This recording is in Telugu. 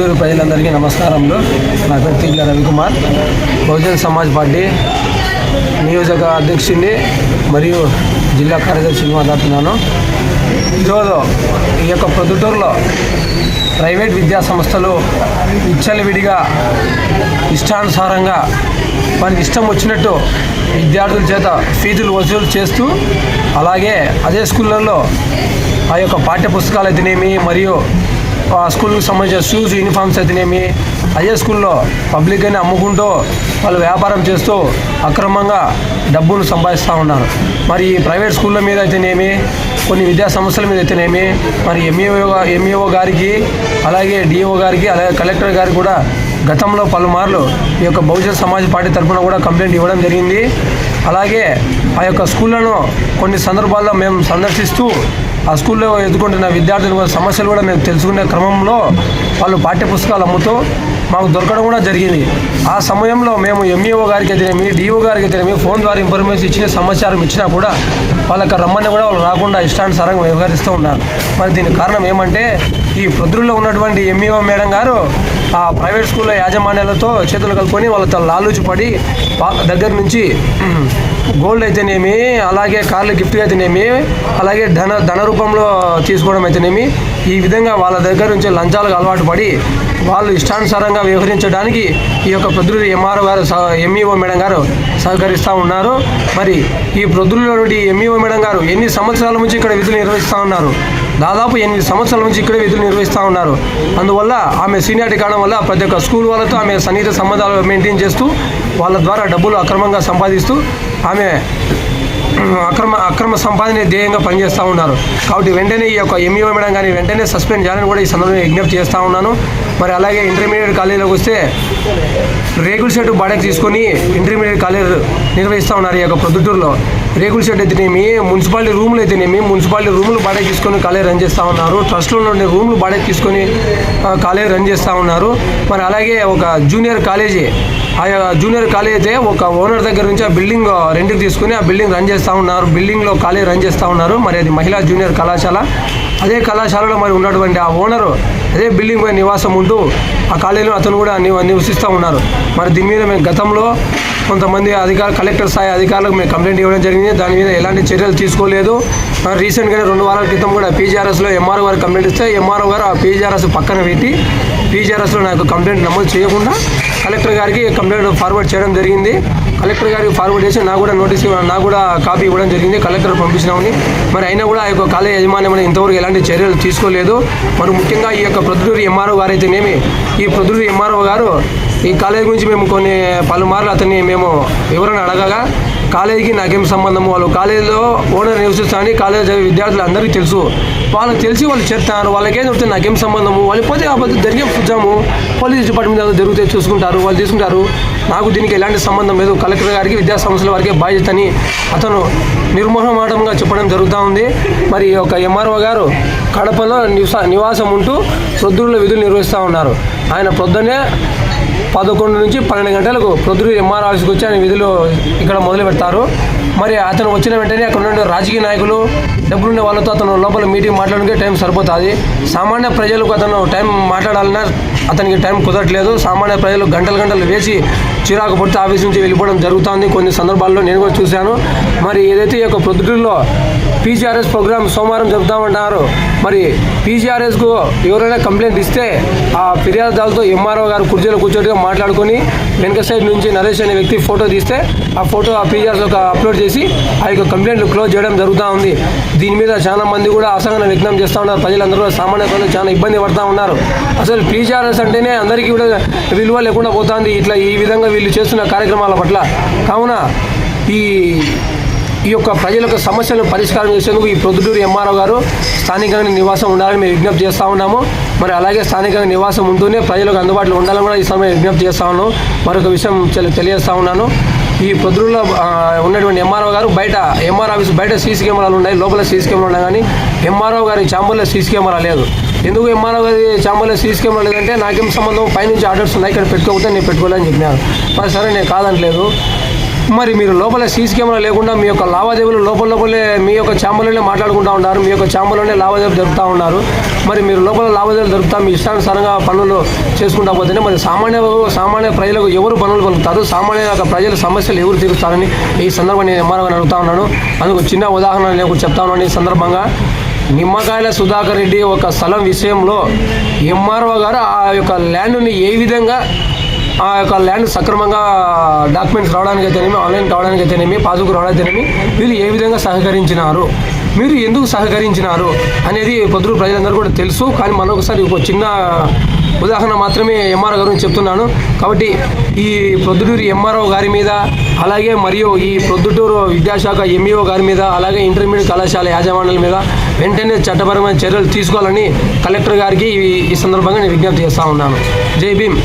ప్రొద్దుటూరు ప్రజలందరికీ నమస్కారములు. నా పేరు తీట్ల రవికుమార్. బహుజన్ సమాజ్ పార్టీ నియోజక అధ్యక్షుడిని మరియు జిల్లా కార్యదర్శిని మాట్లాడుతున్నాను. ఈరోజు ఈ యొక్క ప్రొద్దుటూరులో ప్రైవేట్ విద్యా సంస్థలు విచ్చలవిడిగా ఇష్టానుసారంగా మనకి ఇష్టం వచ్చినట్టు విద్యార్థుల చేత ఫీజులు వసూలు చేస్తూ అలాగే అదే స్కూళ్ళల్లో ఆ యొక్క పాఠ్య పుస్తకాలు అయితేనేమి మరియు స్కూల్కి సంబంధించిన షూస్ యూనిఫామ్స్ అయితేనేమి అదే స్కూల్లో పబ్లిక్ అని అమ్ముకుంటూ వాళ్ళు వ్యాపారం చేస్తూ అక్రమంగా డబ్బులు సంపాదిస్తూ ఉన్నారు. మరి ఈ ప్రైవేట్ స్కూళ్ళ మీద అయితేనేమి కొన్ని విద్యా సంస్థల మీద అయితేనేమి మరి ఎంఈఓ ఎంఈఓ గారికి అలాగే డిఓ గారికి అలాగే కలెక్టర్ గారికి కూడా గతంలో పలుమార్లు ఈ యొక్క భవిష్యత్ సమాజ్ పార్టీ తరఫున కూడా కంప్లైంట్ ఇవ్వడం జరిగింది. అలాగే ఆ యొక్క స్కూళ్ళను కొన్ని సందర్భాల్లో మేము సందర్శిస్తూ ఆ స్కూల్లో ఎదుర్కొంటున్న విద్యార్థుల సమస్యలు కూడా మేము తెలుసుకునే క్రమంలో వాళ్ళు పాఠ్య పుస్తకాలు అమ్ముతూ మాకు దొరకడం కూడా జరిగింది. ఆ సమయంలో మేము ఎంఈఓ గారికి అయితేనేమి డిఓ గారికి అయితేనేమి ఫోన్ ద్వారా ఇన్ఫర్మేషన్ ఇచ్చిన సమాచారం ఇచ్చినా కూడా వాళ్ళకి రమ్మని కూడా వాళ్ళు రాకుండా ఇష్టానుసారంగా వ్యవహరిస్తూ ఉన్నారు. మరి దీనికి కారణం ఏమంటే ఈ ప్రొద్దుల్లో ఉన్నటువంటి ఎంఈఓ మేడం గారు ఆ ప్రైవేట్ స్కూళ్ళ యాజమాన్యాలతో చేతులు కలుపుకొని వాళ్ళతో లాలూచి పడి వా- దగ్గర నుంచి గోల్డ్ అయితేనేమి అలాగే కార్లు గిఫ్ట్ అయితేనేమి అలాగే ధన ధన రూపంలో తీసుకోవడం అయితేనేమి ఈ విధంగా వాళ్ళ దగ్గర నుంచి లంచాలకు అలవాటు పడి వాళ్ళు ఇష్టానుసారంగా వ్యవహరించడానికి ఈ యొక్క Proddaluru MRO garu MEO madam garu సహకరిస్తూ ఉన్నారు. మరి ఈ ప్రొద్దులలో ఎంఈఓ మేడం గారు ఎన్ని సంవత్సరాల నుంచి ఇక్కడ విధులు నిర్వహిస్తూ ఉన్నారు? దాదాపు ఎనిమిది సంవత్సరాల నుంచి ఇక్కడే విధులు నిర్వహిస్తూ ఉన్నారు. అందువల్ల ఆమె సీనియారిటీ కావడం వల్ల ప్రతి ఒక్క స్కూల్ వాళ్ళతో ఆమె సన్నిహిత సంబంధాలు మెయింటైన్ చేస్తూ వాళ్ళ ద్వారా డబ్బులు అక్రమంగా సంపాదిస్తూ ఆమె అక్రమ అక్రమ సంపాదన ధ్యేయంగా పనిచేస్తూ ఉన్నారు. కాబట్టి వెంటనే ఈ యొక్క ఎంఈఓ మేడం కానీ వెంటనే సస్పెండ్ చేయాలని కూడా ఈ సందర్భంగా విజ్ఞప్తి చేస్తూ ఉన్నాను. మరి అలాగే ఇంటర్మీడియట్ కాలేజీలోకి వస్తే రేగుల షెడ్ బాడకి తీసుకొని ఇంటర్మీడియట్ కాలేజ్ నిర్వహిస్తూ ఉన్నారు ఈ యొక్క ప్రొద్దుటూరులో. రేగుల షెడ్ అయితేనేమి మున్సిపాలిటీ రూములు అయితేనేమి మున్సిపాలిటీ రూములు బాడకి తీసుకొని కాలేజ్ రన్ చేస్తూ ఉన్నారు. ట్రస్ట్లో ఉండే రూములు బాడకి తీసుకొని కాలేజ్ రన్ చేస్తూ ఉన్నారు. మరి అలాగే ఒక జూనియర్ కాలేజీ ఆ జూనియర్ కాలేజ్ అయితే ఒక ఓనర్ దగ్గర నుంచి ఆ బిల్డింగ్ రెంట్కి తీసుకుని ఆ బిల్డింగ్ రన్ చేస్తూ ఉన్నారు. బిల్డింగ్లో కాలేజ్ రన్ చేస్తూ ఉన్నారు. మరి అది మహిళా జూనియర్ కళాశాల. అదే కళాశాలలో మరి ఉన్నటువంటి ఆ ఓనరు అదే బిల్డింగ్ పై నివాసం ఉంటూ ఆ కాలేజీలో అతను కూడా నివ నివసిస్తూ ఉన్నారు. మరి దీని మీద మేము గతంలో కొంతమంది అధికారులు కలెక్టర్ స్థాయి అధికారులకు మేము కంప్లైంట్ ఇవ్వడం జరిగింది. దాని మీద ఎలాంటి చర్యలు తీసుకోలేదు. మరి రీసెంట్గానే రెండు వారాల క్రితం కూడా పీజీఆర్ఎస్లో ఎంఆర్ఓ గారు కంప్లైంట్ ఇస్తే ఎంఆర్ఓ గారు ఆ పీజీఆర్ఎస్ పక్కన పెట్టి పీజీఆర్ఎస్లో నాకు కంప్లైంట్ నమోదు చేయకుండా కలెక్టర్ గారికి కంప్లైంట్ ఫార్వర్డ్ చేయడం జరిగింది. కలెక్టర్ గారికి ఫార్వర్డ్ చేసి నాకు కూడా నోటీస్ నాకు కూడా కాపీ ఇవ్వడం జరిగింది. కలెక్టర్ పంపించినామని. మరి అయినా కూడా ఆ యొక్క కాలేజ్ యజమాన్యం ఇంతవరకు ఎలాంటి చర్యలు తీసుకోలేదు. మరి ముఖ్యంగా ఈ యొక్క ప్రొద్దుటూరు ఎంఆర్ఓ గారు అయితేనేమి ఈ ప్రొద్దుటూరు ఎంఆర్ఓ గారు ఈ కాలేజ్ గురించి మేము కొన్ని పలుమార్లు అతన్ని మేము వివరణ అడగగా కాలేజీకి నాకేం సంబంధం వాళ్ళు కాలేజీలో ఓనర్ నివసిస్తానని కాలేజ్ చదివే విద్యార్థులు అందరికీ తెలుసు. వాళ్ళకి తెలిసి వాళ్ళు చెప్తారు. వాళ్ళకేం చెప్తే నాకేం సంబంధము? వాళ్ళు పోతే కాకపోతే జరిగే చూద్దాము. పోలీస్ డిపార్ట్మెంట్ ఏదో జరిగితే చూసుకుంటారు. వాళ్ళు తీసుకుంటారు. నాకు దీనికి ఎలాంటి సంబంధం లేదు. కలెక్టర్ గారికి విద్యా సంస్థల వారికి బాధ్యత అని అతను నిర్మోహమాటంగా చెప్పడం జరుగుతూ ఉంది. మరి ఒక ఎంఆర్ఓ గారు కడపలో నివాసం ఉంటూ ప్రొద్దుల్లో విధులు నిర్వహిస్తూ ఉన్నారు. ఆయన ప్రొద్దునే పదకొండు నుంచి పన్నెండు గంటలకు ప్రొద్దురు ఎంఆర్ ఆఫీస్కి వచ్చి ఆయన విధులు ఇక్కడ మొదలు పెడతారు. మరి అతను వచ్చిన వెంటనే అక్కడ ఉండే రాజకీయ నాయకులు డబ్బులుండే వాళ్ళతో అతను లోపల మీటింగ్ మాట్లాడడానికి టైం సరిపోతుంది. సామాన్య ప్రజలకు అతను టైం మాట్లాడాలన్నా అతనికి టైం కుదరట్లేదు. సామాన్య ప్రజలు గంటలు గంటలు వేసి చిరాకు పడితే ఆఫీస్ నుంచి వెళ్ళిపోవడం జరుగుతుంది. కొన్ని సందర్భాల్లో నేను కూడా చూశాను. మరి ఏదైతే ఈ యొక్క ప్రొద్దుటూరులో పీజీఆర్ఎస్ ప్రోగ్రామ్ సోమవారం చెబుతామంటున్నారు మరి పీజీఆర్ఎస్కు ఎవరైనా కంప్లైంట్ ఇస్తే ఆ ఫిర్యాదుదారులతో ఎంఆర్ఓ గారు కుర్చీలో కూర్చోటిగా మాట్లాడుకొని వెనక సైడ్ నుంచి నరేష్ అనే వ్యక్తి ఫోటో తీస్తే ఆ ఫోటో ఆ పీజీఆర్ఎస్ ఒక అప్లోడ్ చేసి ఆ యొక్క కంప్లైంట్లు క్లోజ్ చేయడం జరుగుతూ ఉంది. దీని మీద చాలా మంది కూడా అసహనం వ్యక్తం చేస్తూ ఉన్నారు. ప్రజలందరూ సామాన్య ప్రజలు చాలా ఇబ్బంది పడుతూ ఉన్నారు. అసలు పీజీఆర్ఎస్ అంటేనే అందరికీ కూడా విలువ లేకుండా పోతుంది ఇట్లా ఈ విధంగా వీళ్ళు చేస్తున్న కార్యక్రమాల పట్ల. కావున ఈ ఈ యొక్క ప్రజల యొక్క సమస్యలను పరిష్కారం చేసేందుకు ఈ ప్రొద్దుటూరు ఎంఆర్ఓ గారు స్థానికంగా నివాసం ఉండాలని మేము విజ్ఞప్తి చేస్తూ ఉన్నాము. మరి అలాగే స్థానికంగా నివాసం ఉంటూనే ప్రజలకు అందుబాటులో ఉండాలని కూడా ఈ సమయం విజ్ఞప్తి చేస్తా ఉన్నాను. మరొక విషయం తెలి- ఉన్నాను. ఈ పొద్దులో ఉన్నటువంటి ఎంఆర్ఓ గారు బయట ఎంఆర్ ఆఫీస్ బయట సీసీ కెమెరాలు ఉన్నాయి లోపల సీసీ కెమెరా ఉన్నాయి కానీ ఎంఆర్ఓ గారి ఛాంబర్లో సీసీ కెమెరా లేదు. ఎందుకు ఎంఆర్ఓ గారి ఛాంబర్లో సీసీ కెమెరా లేదంటే నాకేం సంబంధం? పైనుంచి ఆర్డర్స్ ఉన్నాయి ఇక్కడ పెట్టుకోకపోతే నేను పెట్టుకోలేదని చెప్పినాను మరి సరే నేను కాదంటలేదు. మరి మీరు లోపల సీసీ కెమెరా లేకుండా మీ యొక్క లావాదేవీలు లోపల లోపలే మీ యొక్క ఛాంబర్లోనే మాట్లాడుకుంటూ ఉన్నారు మీ యొక్క ఛాంబర్లోనే లావాదేవీలు జరుపుతూ ఉన్నారు. మరి మీరు లోపల లావాదేవీలు జరుపుతా మీ ఇష్టానుసారంగా పనులు చేసుకుంటా పోతేనే మరి సామాన్య సామాన్య ప్రజలకు ఎవరు పనులు పలుకుతారు సామాన్య యొక్క ప్రజల సమస్యలు ఎవరు తీరుస్తారని ఈ సందర్భంగా నేను ఎంఆర్ఓ అడుగుతా ఉన్నాను. అందుకు చిన్న ఉదాహరణ నేను చెప్తా ఉన్నాను ఈ సందర్భంగా. నిమ్మకాయల సుధాకర్ రెడ్డి ఒక స్థలం విషయంలో ఎంఆర్ఓ గారు ఆ యొక్క ల్యాండ్ని ఏ విధంగా ఆ యొక్క ల్యాండ్ సక్రమంగా డాక్యుమెంట్స్ రావడానికి అయితేనేమి ఆన్లైన్ కావడానికి అయితేనేమి పాస్బుక్ రావడానికి వీళ్ళు ఏ విధంగా సహకరించినారు మీరు ఎందుకు సహకరించినారు అనేది పొద్దురు ప్రజలందరూ కూడా తెలుసు. కానీ మరొకసారి ఒక చిన్న ఉదాహరణ మాత్రమే ఎంఆర్ఓ గారు చెప్తున్నాను. కాబట్టి ఈ ప్రొద్దుటూరు ఎంఆర్ఓ గారి మీద అలాగే మరియు ఈ ప్రొద్దుటూరు విద్యాశాఖ ఎంఈఓ గారి మీద అలాగే ఇంటర్మీడియట్ కళాశాల యాజమాన్యాల మీద వెంటనే చట్టపరమైన చర్యలు తీసుకోవాలని కలెక్టర్ గారికి ఈ- ఈ సందర్భంగా నేను విజ్ఞప్తి చేస్తా ఉన్నాను. జై భీమ్.